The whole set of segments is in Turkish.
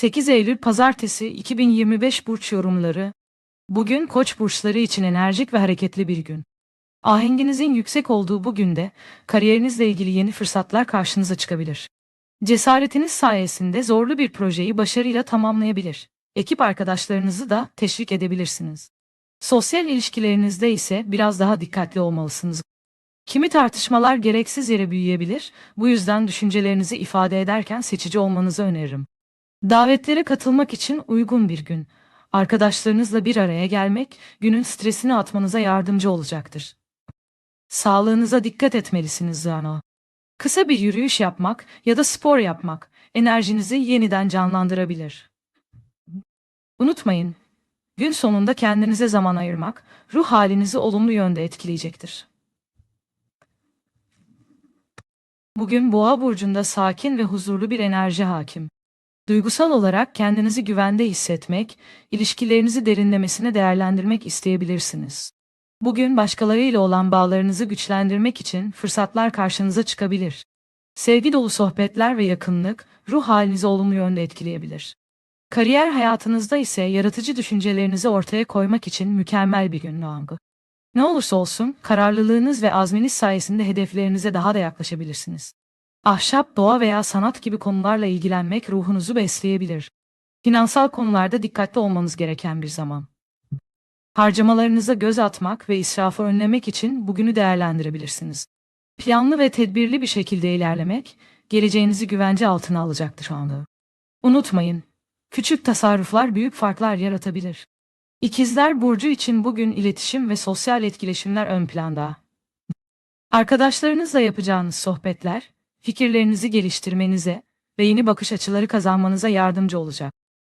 8 Eylül Pazartesi 2025 burç yorumları. Bugün Koç burçları için enerjik ve hareketli bir gün. Ahenginizin yüksek olduğu bu günde kariyerinizle ilgili yeni fırsatlar karşınıza çıkabilir. Cesaretiniz sayesinde zorlu bir projeyi başarıyla tamamlayabilir. Ekip arkadaşlarınızı da teşvik edebilirsiniz. Sosyal ilişkilerinizde ise biraz daha dikkatli olmalısınız. Kimi tartışmalar gereksiz yere büyüyebilir, bu yüzden düşüncelerinizi ifade ederken seçici olmanızı öneririm. Davetlere katılmak için uygun bir gün. Arkadaşlarınızla bir araya gelmek günün stresini atmanıza yardımcı olacaktır. Sağlığınıza dikkat etmelisiniz Zano. Kısa bir yürüyüş yapmak ya da spor yapmak enerjinizi yeniden canlandırabilir. Unutmayın, gün sonunda kendinize zaman ayırmak ruh halinizi olumlu yönde etkileyecektir. Bugün Boğa burcunda sakin ve huzurlu bir enerji hakim. Duygusal olarak kendinizi güvende hissetmek, ilişkilerinizi derinlemesine değerlendirmek isteyebilirsiniz. Bugün başkalarıyla olan bağlarınızı güçlendirmek için fırsatlar karşınıza çıkabilir. Sevgi dolu sohbetler ve yakınlık ruh halinizi olumlu yönde etkileyebilir. Kariyer hayatınızda ise yaratıcı düşüncelerinizi ortaya koymak için mükemmel bir gün Noangı. Ne olursa olsun kararlılığınız ve azminiz sayesinde hedeflerinize daha da yaklaşabilirsiniz. Ahşap, doğa veya sanat gibi konularla ilgilenmek ruhunuzu besleyebilir. Finansal konularda dikkatli olmanız gereken bir zaman. Harcamalarınıza göz atmak ve israfı önlemek için bugünü değerlendirebilirsiniz. Planlı ve tedbirli bir şekilde ilerlemek, geleceğinizi güvence altına alacaktır şu. Unutmayın, küçük tasarruflar büyük farklar yaratabilir. İkizler Burcu için bugün iletişim ve sosyal etkileşimler ön planda. Arkadaşlarınızla yapacağınız sohbetler, fikirlerinizi geliştirmenize ve yeni bakış açıları kazanmanıza yardımcı olacak.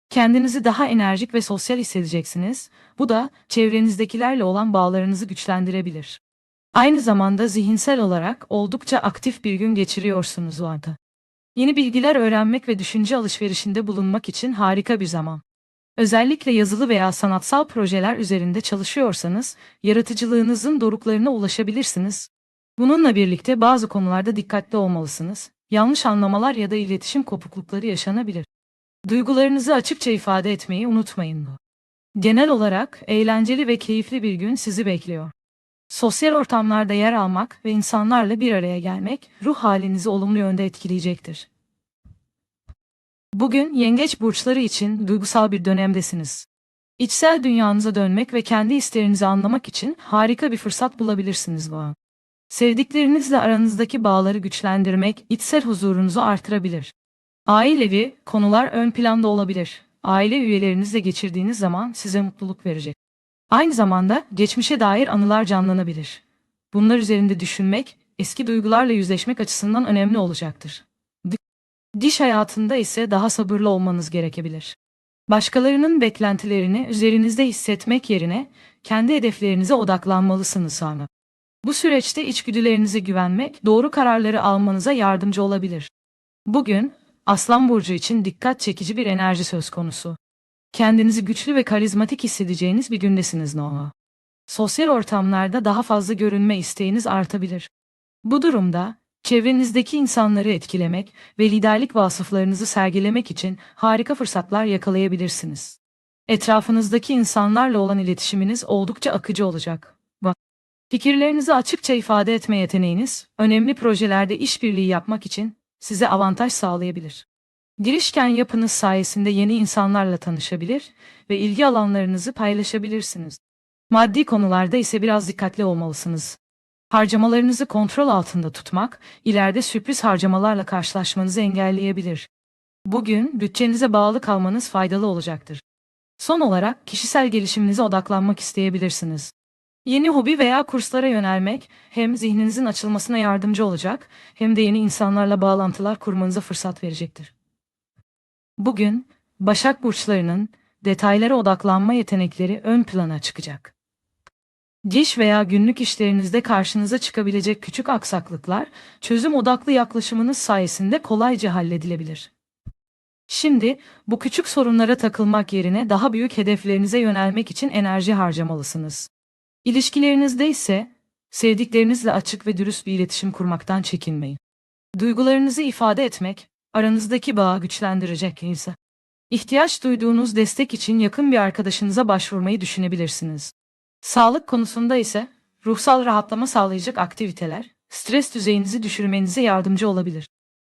Kendinizi daha enerjik ve sosyal hissedeceksiniz. Bu da çevrenizdekilerle olan bağlarınızı güçlendirebilir. Aynı zamanda zihinsel olarak oldukça aktif bir gün geçiriyorsunuz o. Yeni bilgiler öğrenmek ve düşünce alışverişinde bulunmak için harika bir zaman. Özellikle yazılı veya sanatsal projeler üzerinde çalışıyorsanız, yaratıcılığınızın doruklarına ulaşabilirsiniz. Bununla birlikte bazı konularda dikkatli olmalısınız. Yanlış anlamalar ya da iletişim kopuklukları yaşanabilir. Duygularınızı açıkça ifade etmeyi unutmayın. Genel olarak eğlenceli ve keyifli bir gün sizi bekliyor. Sosyal ortamlarda yer almak ve insanlarla bir araya gelmek ruh halinizi olumlu yönde etkileyecektir. Bugün yengeç burçları için duygusal bir dönemdesiniz. İçsel dünyanıza dönmek ve kendi islerinizi anlamak için harika bir fırsat bulabilirsiniz bu an. Sevdiklerinizle aranızdaki bağları güçlendirmek içsel huzurunuzu artırabilir. Ailevi konular ön planda olabilir. Aile üyelerinizle geçirdiğiniz zaman size mutluluk verecek. Aynı zamanda geçmişe dair anılar canlanabilir. Bunlar üzerinde düşünmek, eski duygularla yüzleşmek açısından önemli olacaktır. Diş hayatında ise daha sabırlı olmanız gerekebilir. Başkalarının beklentilerini üzerinizde hissetmek yerine kendi hedeflerinize odaklanmalısınız sonra. Bu süreçte içgüdülerinize güvenmek doğru kararları almanıza yardımcı olabilir. Bugün Aslan burcu için dikkat çekici bir enerji söz konusu. Kendinizi güçlü ve karizmatik hissedeceğiniz bir gündesiniz Noah. Sosyal ortamlarda daha fazla görünme isteğiniz artabilir. Bu durumda çevrenizdeki insanları etkilemek ve liderlik vasıflarınızı sergilemek için harika fırsatlar yakalayabilirsiniz. Etrafınızdaki insanlarla olan iletişiminiz oldukça akıcı olacak. Fikirlerinizi açıkça ifade etme yeteneğiniz, önemli projelerde işbirliği yapmak için size avantaj sağlayabilir. Girişken yapınız sayesinde yeni insanlarla tanışabilir ve ilgi alanlarınızı paylaşabilirsiniz. Maddi konularda ise biraz dikkatli olmalısınız. Harcamalarınızı kontrol altında tutmak, ileride sürpriz harcamalarla karşılaşmanızı engelleyebilir. Bugün bütçenize bağlı kalmanız faydalı olacaktır. Son olarak kişisel gelişiminize odaklanmak isteyebilirsiniz. Yeni hobi veya kurslara yönelmek hem zihninizin açılmasına yardımcı olacak hem de yeni insanlarla bağlantılar kurmanıza fırsat verecektir. Bugün Başak burçlarının detaylara odaklanma yetenekleri ön plana çıkacak. Diş veya günlük işlerinizde karşınıza çıkabilecek küçük aksaklıklar çözüm odaklı yaklaşımınız sayesinde kolayca halledilebilir. Şimdi bu küçük sorunlara takılmak yerine daha büyük hedeflerinize yönelmek için enerji harcamalısınız. İlişkilerinizde ise sevdiklerinizle açık ve dürüst bir iletişim kurmaktan çekinmeyin. Duygularınızı ifade etmek, aranızdaki bağı güçlendirecek ise. İhtiyaç duyduğunuz destek için yakın bir arkadaşınıza başvurmayı düşünebilirsiniz. Sağlık konusunda ise ruhsal rahatlama sağlayacak aktiviteler, stres düzeyinizi düşürmenize yardımcı olabilir.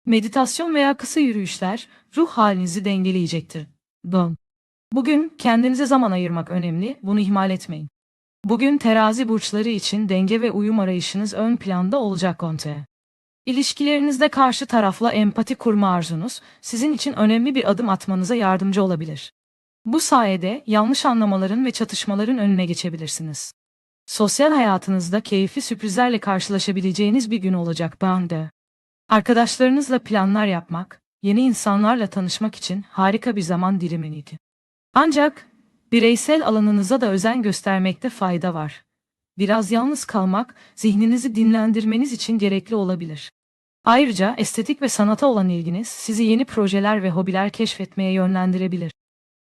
Meditasyon veya kısa yürüyüşler ruh halinizi dengeleyecektir. Don. Bugün kendinize zaman ayırmak önemli, bunu ihmal etmeyin. Bugün terazi burçları için denge ve uyum arayışınız ön planda olacak konte. İlişkilerinizde karşı tarafla empati kurma arzunuz sizin için önemli bir adım atmanıza yardımcı olabilir. Bu sayede yanlış anlamaların ve çatışmaların önüne geçebilirsiniz. Sosyal hayatınızda keyifli sürprizlerle karşılaşabileceğiniz bir gün olacak bende. Arkadaşlarınızla planlar yapmak, yeni insanlarla tanışmak için harika bir zaman dilimiydi. Ancak bireysel alanınıza da özen göstermekte fayda var. Biraz yalnız kalmak, zihninizi dinlendirmeniz için gerekli olabilir. Ayrıca estetik ve sanata olan ilginiz sizi yeni projeler ve hobiler keşfetmeye yönlendirebilir.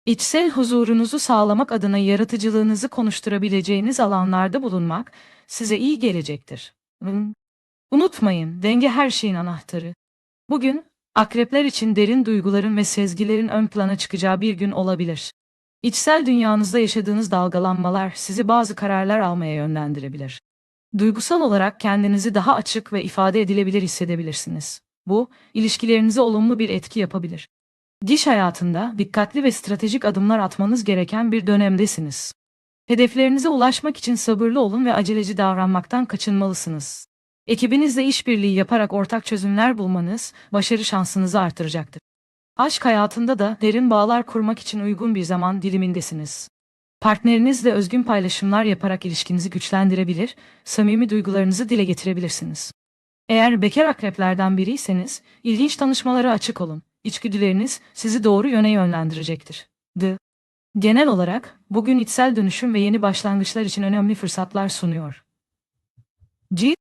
İçsel huzurunuzu sağlamak adına yaratıcılığınızı konuşturabileceğiniz alanlarda bulunmak size iyi gelecektir. Hmm. Unutmayın, denge her şeyin anahtarı. Bugün, akrepler için derin duyguların ve sezgilerin ön plana çıkacağı bir gün olabilir. İçsel dünyanızda yaşadığınız dalgalanmalar sizi bazı kararlar almaya yönlendirebilir. Duygusal olarak kendinizi daha açık ve ifade edilebilir hissedebilirsiniz. Bu, ilişkilerinize olumlu bir etki yapabilir. Diş hayatında dikkatli ve stratejik adımlar atmanız gereken bir dönemdesiniz. Hedeflerinize ulaşmak için sabırlı olun ve aceleci davranmaktan kaçınmalısınız. Ekibinizle işbirliği yaparak ortak çözümler bulmanız başarı şansınızı artıracaktır. Aşk hayatında da derin bağlar kurmak için uygun bir zaman dilimindesiniz. Partnerinizle özgün paylaşımlar yaparak ilişkinizi güçlendirebilir, samimi duygularınızı dile getirebilirsiniz. Eğer bekar akreplerden biriyseniz, ilginç tanışmalara açık olun. İçgüdüleriniz sizi doğru yöne yönlendirecektir. D. Genel olarak, bugün içsel dönüşüm ve yeni başlangıçlar için önemli fırsatlar sunuyor. C.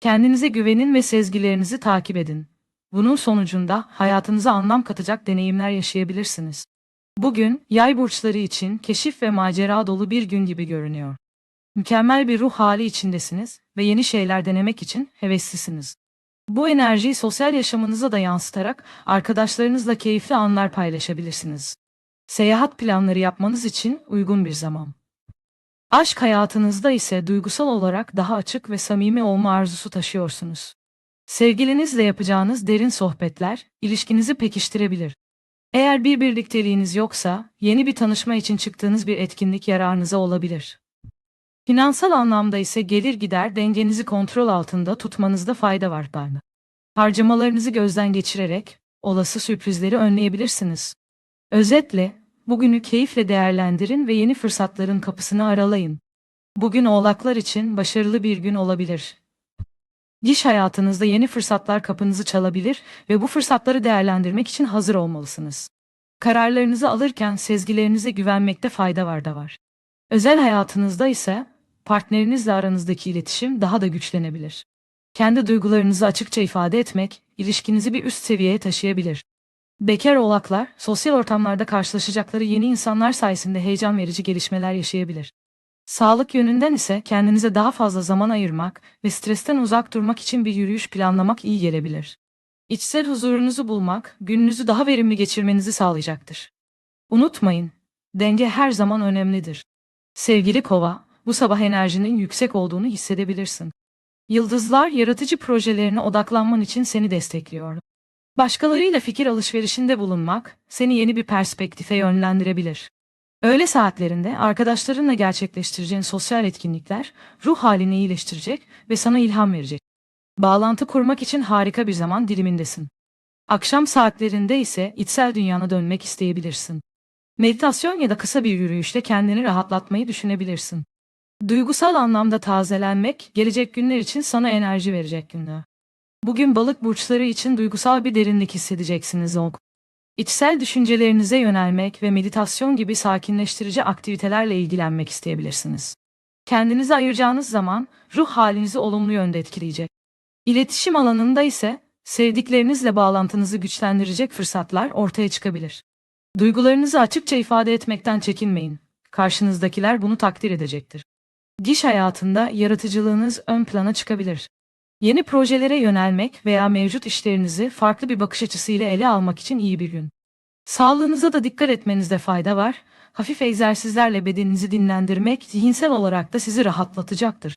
Kendinize güvenin ve sezgilerinizi takip edin. Bunun sonucunda hayatınıza anlam katacak deneyimler yaşayabilirsiniz. Bugün yay burçları için keşif ve macera dolu bir gün gibi görünüyor. Mükemmel bir ruh hali içindesiniz ve yeni şeyler denemek için heveslisiniz. Bu enerjiyi sosyal yaşamınıza da yansıtarak arkadaşlarınızla keyifli anlar paylaşabilirsiniz. Seyahat planları yapmanız için uygun bir zaman. Aşk hayatınızda ise duygusal olarak daha açık ve samimi olma arzusu taşıyorsunuz. Sevgilinizle yapacağınız derin sohbetler ilişkinizi pekiştirebilir. Eğer bir birlikteliğiniz yoksa, yeni bir tanışma için çıktığınız bir etkinlik yararınıza olabilir. Finansal anlamda ise gelir gider dengenizi kontrol altında tutmanızda fayda var bana. Harcamalarınızı gözden geçirerek olası sürprizleri önleyebilirsiniz. Özetle, bugünü keyifle değerlendirin ve yeni fırsatların kapısını aralayın. Bugün oğlaklar için başarılı bir gün olabilir. İş hayatınızda yeni fırsatlar kapınızı çalabilir ve bu fırsatları değerlendirmek için hazır olmalısınız. Kararlarınızı alırken sezgilerinize güvenmekte fayda var da var. Özel hayatınızda ise partnerinizle aranızdaki iletişim daha da güçlenebilir. Kendi duygularınızı açıkça ifade etmek, ilişkinizi bir üst seviyeye taşıyabilir. Bekar oğlaklar, sosyal ortamlarda karşılaşacakları yeni insanlar sayesinde heyecan verici gelişmeler yaşayabilir. Sağlık yönünden ise kendinize daha fazla zaman ayırmak ve stresten uzak durmak için bir yürüyüş planlamak iyi gelebilir. İçsel huzurunuzu bulmak, gününüzü daha verimli geçirmenizi sağlayacaktır. Unutmayın, denge her zaman önemlidir. Sevgili kova, bu sabah enerjinin yüksek olduğunu hissedebilirsin. Yıldızlar yaratıcı projelerine odaklanman için seni destekliyor. Başkalarıyla fikir alışverişinde bulunmak, seni yeni bir perspektife yönlendirebilir. Öğle saatlerinde arkadaşlarınla gerçekleştireceğin sosyal etkinlikler ruh halini iyileştirecek ve sana ilham verecek. Bağlantı kurmak için harika bir zaman dilimindesin. Akşam saatlerinde ise içsel dünyana dönmek isteyebilirsin. Meditasyon ya da kısa bir yürüyüşle kendini rahatlatmayı düşünebilirsin. Duygusal anlamda tazelenmek, gelecek günler için sana enerji verecek günler. Bugün balık burçları için duygusal bir derinlik hissedeceksiniz ok. İçsel düşüncelerinize yönelmek ve meditasyon gibi sakinleştirici aktivitelerle ilgilenmek isteyebilirsiniz. Kendinize ayıracağınız zaman ruh halinizi olumlu yönde etkileyecek. İletişim alanında ise sevdiklerinizle bağlantınızı güçlendirecek fırsatlar ortaya çıkabilir. Duygularınızı açıkça ifade etmekten çekinmeyin. Karşınızdakiler bunu takdir edecektir. Diş hayatında yaratıcılığınız ön plana çıkabilir. Yeni projelere yönelmek veya mevcut işlerinizi farklı bir bakış açısıyla ele almak için iyi bir gün. Sağlığınıza da dikkat etmenizde fayda var. Hafif egzersizlerle bedeninizi dinlendirmek zihinsel olarak da sizi rahatlatacaktır.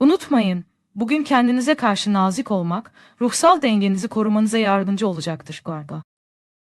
Unutmayın, bugün kendinize karşı nazik olmak, ruhsal dengenizi korumanıza yardımcı olacaktır. Garga.